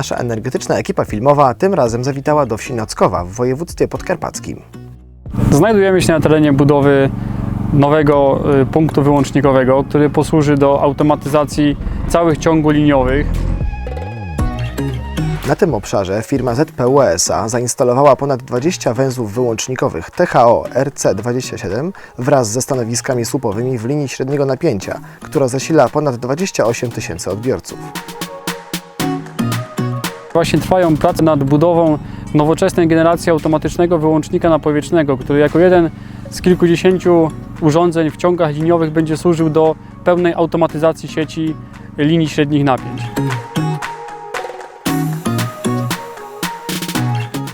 Nasza energetyczna ekipa filmowa tym razem zawitała do wsi Nockowa w województwie podkarpackim. Znajdujemy się na terenie budowy nowego y, punktu wyłącznikowego, który posłuży do automatyzacji całych ciągów liniowych. Na tym obszarze firma ZPU SA zainstalowała ponad 20 węzłów wyłącznikowych THO RC27 wraz ze stanowiskami słupowymi w linii średniego napięcia, która zasila ponad 28 tysięcy odbiorców. Właśnie trwają prace nad budową nowoczesnej generacji automatycznego wyłącznika napowietrznego, który jako jeden z kilkudziesięciu urządzeń w ciągach liniowych będzie służył do pełnej automatyzacji sieci linii średnich napięć.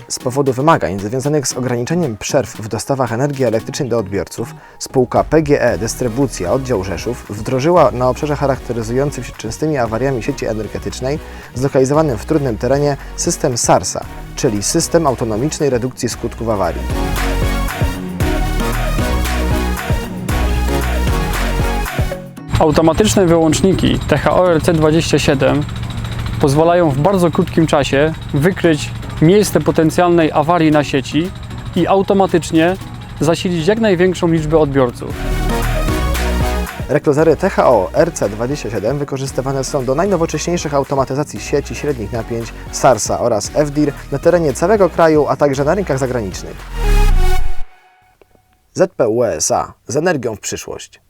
Z powodu wymagań związanych z ograniczeniem przerw w dostawach energii elektrycznej do odbiorców, spółka PGE Dystrybucja Oddział Rzeszów wdrożyła na obszarze charakteryzującym się częstymi awariami sieci energetycznej, zlokalizowanym w trudnym terenie, system SARSA, czyli System Autonomicznej Redukcji Skutków Awarii. Automatyczne wyłączniki THORC27 pozwalają w bardzo krótkim czasie wykryć miejsce potencjalnej awarii na sieci i automatycznie zasilić jak największą liczbę odbiorców. Reklozery THO RC27 wykorzystywane są do najnowocześniejszych automatyzacji sieci średnich napięć SARSA oraz FDIR na terenie całego kraju, a także na rynkach zagranicznych. ZPU SA z energią w przyszłość.